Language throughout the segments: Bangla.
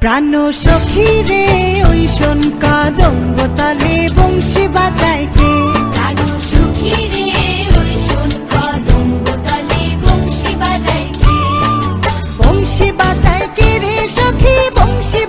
প্রাণ সখী রে ওই শোন কাদম্বতালে তালে বংশী বাজাইছে বংশী বাজাইছে রে সখী বংশী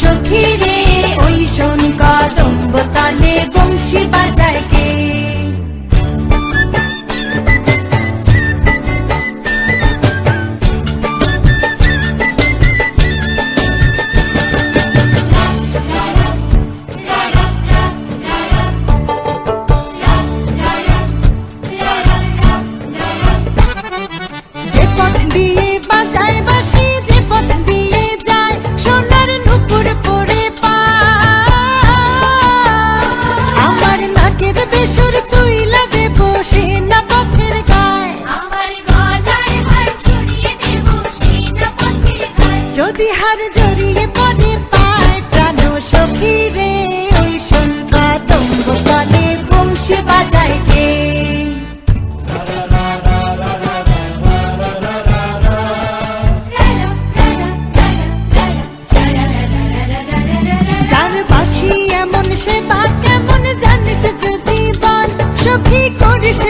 সখী রে ওই শোন কদম্ব তালে বংশী বাজায় নদী জড়িয়ে পড়ে পায় প্রাণ সখী রে, ওই শঙ্কা তঙ্গ কানে বংশে বাজাইছে যে যার বাসি সে বা কেমন জানিস যদি বান সখী করিস